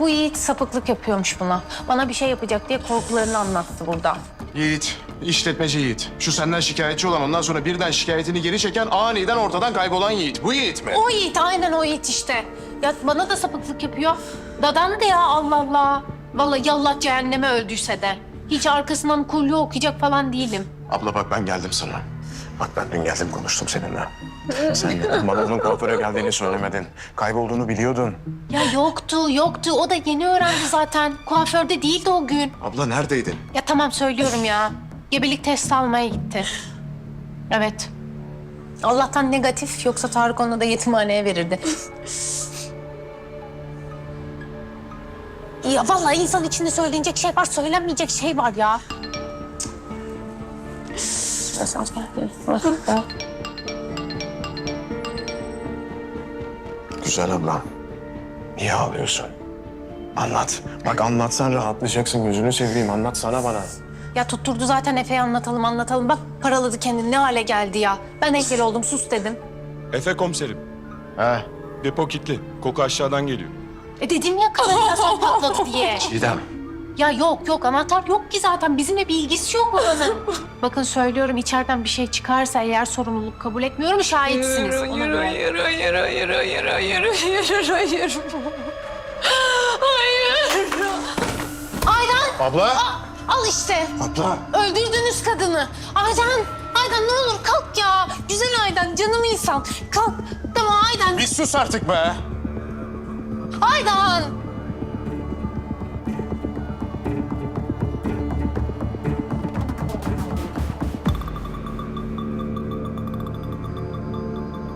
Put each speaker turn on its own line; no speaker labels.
Bu Yiğit sapıklık yapıyormuş buna. Bana bir şey yapacak diye korkularını anlattı burada.
Yiğit, işletmeci Yiğit. Şu senden şikayetçi olan ondan sonra birden şikayetini geri çeken aniden ortadan kaybolan Yiğit. Bu Yiğit mi?
O Yiğit, aynen o Yiğit işte. Ya bana da sapıklık yapıyor. Dadan da ya Allah Allah. Vallahi yallah cehenneme öldüyse de. Hiç arkasından kulyu okuyacak falan değilim.
Abla bak ben geldim sana. Bak ben dün geldim konuştum seninle. Sen neden bana onun kuaföre geldiğini söylemedin? Kaybolduğunu biliyordun.
Ya yoktu, yoktu. O da yeni öğrendi zaten. Kuaförde değildi o gün.
Abla neredeydin?
Ya tamam söylüyorum ya. Gebelik testi almaya gitti. Evet. Allah'tan negatif yoksa Tarık onu da yetimhaneye verirdi. ya vallahi insan içinde söylenecek şey var, söylenmeyecek şey var ya. Mesaj geldi.
Güzel abla. Niye ağlıyorsun? Anlat. Bak anlatsan rahatlayacaksın. Gözünü seveyim. Anlatsana bana.
Ya tutturdu zaten Efe'ye anlatalım anlatalım. Bak paraladı kendini ne hale geldi ya. Ben engel oldum sus dedim.
Efe komiserim.
He.
Depo kilitli. Koku aşağıdan geliyor.
E dedim ya kanalizasyon patladı diye.
Çiğdem.
Ya yok yok anahtar yok ki zaten bizimle bir ilgisi yok oranın. Bakın söylüyorum içeriden bir şey çıkarsa eğer sorumluluk kabul etmiyorum şahitsiniz. Ona göre.
hayır, hayır, hayır, hayır, hayır, hayır, hayır. Hayır.
Aydan
Abla.
al işte.
Abla.
Öldürdünüz kadını. Aydan, Aydan ne olur kalk ya. Güzel Aydan canım insan. Kalk. Tamam Aydan.
Bir sus artık be.
Aydan.